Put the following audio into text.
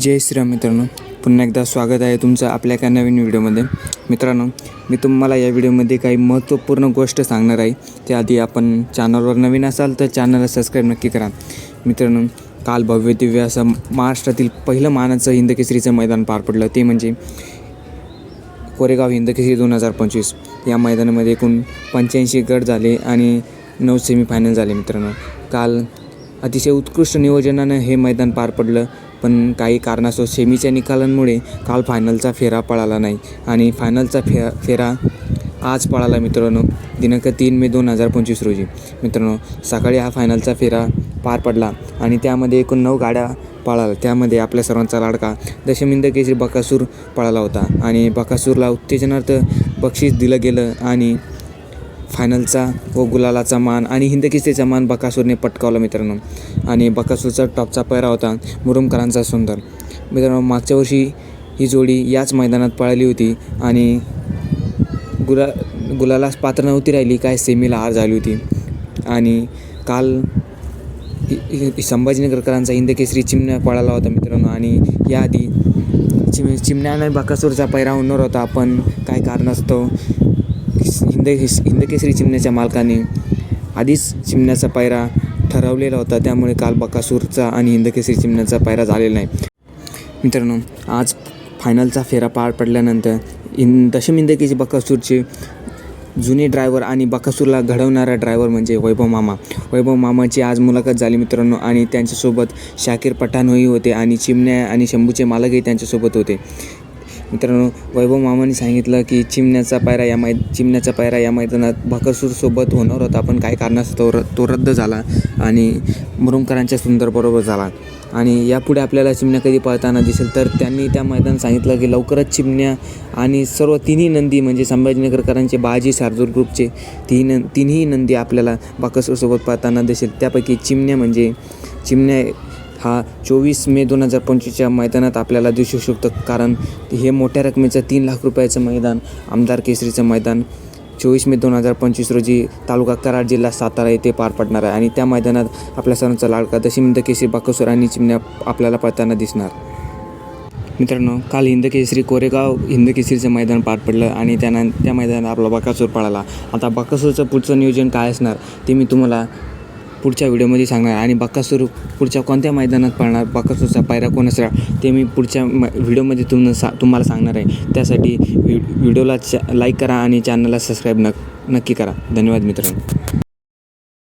जय श्रीराम मित्रांनो. पुन्हा एकदा स्वागत आहे तुमचं आपल्या एका नवीन व्हिडिओमध्ये. मित्रांनो मी तुम्हाला या व्हिडिओमध्ये काही महत्त्वपूर्ण गोष्ट सांगणार आहे. त्याआधी आपण चॅनलवर नवीन असाल तर चॅनलला सबस्क्राईब नक्की करा. मित्रांनो काल भव्य दिव्य असं महाराष्ट्रातील पहिलं मानाचं हिंदकेसरीचं मैदान पार पडलं. ते म्हणजे कोरेगाव हिंदकेसरी दोन हजार पंचवीस. या मैदानामध्ये एकूण पंच्याऐंशी गट झाले आणि नऊ सेमीफायनल झाले मित्रांनो. काल अतिशय उत्कृष्ट नियोजनानं हे मैदान पार पडलं. पण काही कारणास्तव सेमीच्या निकालांमुळे काल फायनलचा फेरा पळाला नाही. आणि फायनलचा फे फेरा आज पळाला मित्रांनो दिनांक तीन मे दोन हजार पंचवीस रोजी. मित्रांनो सकाळी हा फायनलचा फेरा पार पडला आणि त्यामध्ये एकूण नऊ गाड्या पळाला त्यामध्ये आपल्या सर्वांचा लाडका दशमिंद केसरी बकासूर पळाला होता. आणि बकासूरला उत्तेजनार्थ बक्षीस दिलं गेलं आणि फायनलचा व गुलालाचा मान आणि हिंदकेसरीचा मान बकासूरने पटकावला मित्रांनो. आणि बकासूरचा टॉपचा पैरा होता मुरुमकरांचा सुंदर. मित्रांनो मागच्या वर्षी ही जोडी याच मैदानात पळाली होती आणि गुला गुलालास पात्र नव्हती राहिली काय सेमीला हार झाली होती. आणि काल संभाजीनगरकरांचा हिंदकेसरी चिमण्या पळाला होता मित्रांनो आणि याआधी चिम चिमण्याने बकासूरचा पैरा होणार होता पण काय कारणास्तव हिंद हिंदकेसरी चिमण्याच्या मालकाने आधीच चिमण्याचा पायरा ठरवलेला होता. त्यामुळे काल बकासूरचा आणि हिंदकेसरी चिमण्याचा पायरा झालेला नाही. मित्रांनो आज फायनलचा फेरा पार पडल्यानंतर इन दशम इंदकेची बकासूरचे जुने ड्रायव्हर आणि बकासूरला घडवणारा ड्रायव्हर म्हणजे वैभव मामा. वैभव मामाची आज मुलाखत झाली मित्रांनो आणि त्यांच्यासोबत शाकीर पठाणही होते आणि चिमण्या आणि शंभूचे मालकही त्यांच्यासोबत होते. मित्रांनो वैभव मामाने सांगितलं की चिमण्याचा पायरा या मै चिमण्याचा पायरा या मैदानात भकसूरसोबत होणार होता. पण काही कारणास्तव र तो रद्द झाला आणि मुरुमकरांच्या सुंदरबरोबर झाला. आणि यापुढे आपल्याला चिमण्या कधी पळताना दिसेल तर त्यांनी त्या मैदान सांगितलं की लवकरच चिमण्या आणि सर्व तिन्ही नंदी म्हणजे संभाजीनगरकरांचे बाजी सारजूर ग्रुपचे तीन तिन्ही नंदी आपल्याला बाकसूरसोबत पळताना दिसेल. त्यापैकी चिमण्या म्हणजे चिमण्या हा चोवीस मे दोन हजार पंचवीसच्या मैदानात आपल्याला दिसू शकतो. कारण हे मोठ्या रकमेचं तीन लाख रुपयाचं मैदान आमदार केसरीचं मैदान चोवीस मे दोन हजार पंचवीस रोजी तालुका कराड जिल्हा सातारा येथे पार पडणार आहे आणि त्या मैदानात आपल्या सर्वांचा लाडका दशमिंद केसरी बाकसूर आणि चिमण्या आपल्याला पळताना दिसणार. मित्रांनो काल हिंदकेसरी कोरेगाव हिंदकेसरीचं मैदान पार पडलं आणि त्यानं त्या मैदानात आपला बकासूर पळाला. आता बाकासूरचं पुढचं नियोजन काय असणार ते मी तुम्हाला पुढच्या व्हिडिओमध्ये सांगणार आणि बकासूर पुढच्या कोणत्या मैदानात पळणार बकासूरचा पायरा कोण असणार ते मी पुढच्या म व्हिडिओमध्ये तुम सा तुम्हाला सांगणार आहे. त्यासाठी व्हिडिओला च लाईक करा आणि चॅनलला सबस्क्राईब न नक्की करा. धन्यवाद मित्रांनो.